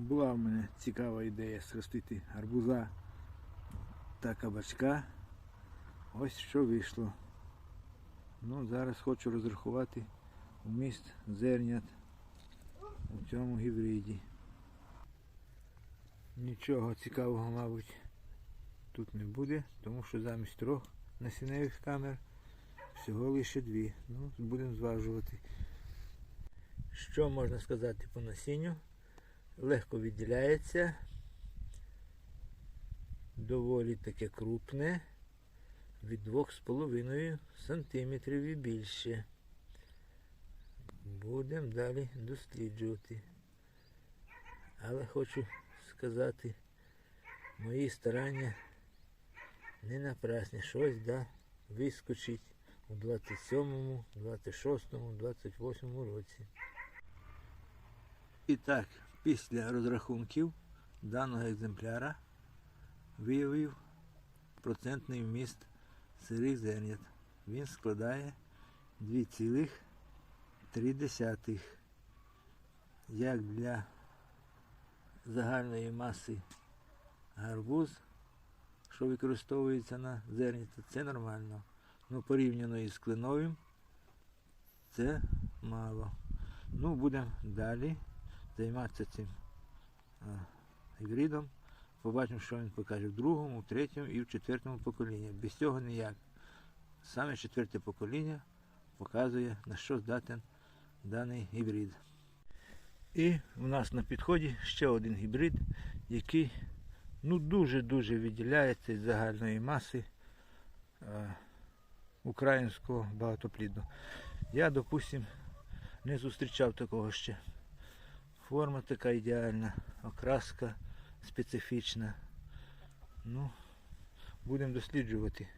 Була в мене цікава ідея сростити арбуза та кабачка. Ось що вийшло. Ну, зараз хочу розрахувати вміст зернят у цьому гібриді. Нічого цікавого, мабуть, тут не буде, тому що замість трьох насінневих камер всього лише дві. Ну, будемо зважувати. Що можна сказати по насінню? Легко відділяється, доволі таке крупне, від 2,5 см і більше. Будемо далі досліджувати. Але хочу сказати, мої старання не напрасні. Щось да, вискочить у 27-му, 26-му, 28-му році. І так, після розрахунків даного екземпляра виявив процентний вміст сирих зернят. Він складає 2,3. Як для загальної маси гарбуз, що використовується на зернята, це нормально. Ну, порівняно із кленовим, це мало. Ну, будемо далі займатися цим гібридом. Побачимо, що він покаже в другому, в третьому і в четвертому поколінні. Без цього ніяк. Саме четверте покоління показує, на що здатен даний гібрид. І в нас на підході ще один гібрид, який ну, дуже-дуже відділяється з загальної маси а, українського багатоплідного. Я, допустим, не зустрічав такого ще. Форма така ідеальна, окраска специфічна. Ну, будемо досліджувати.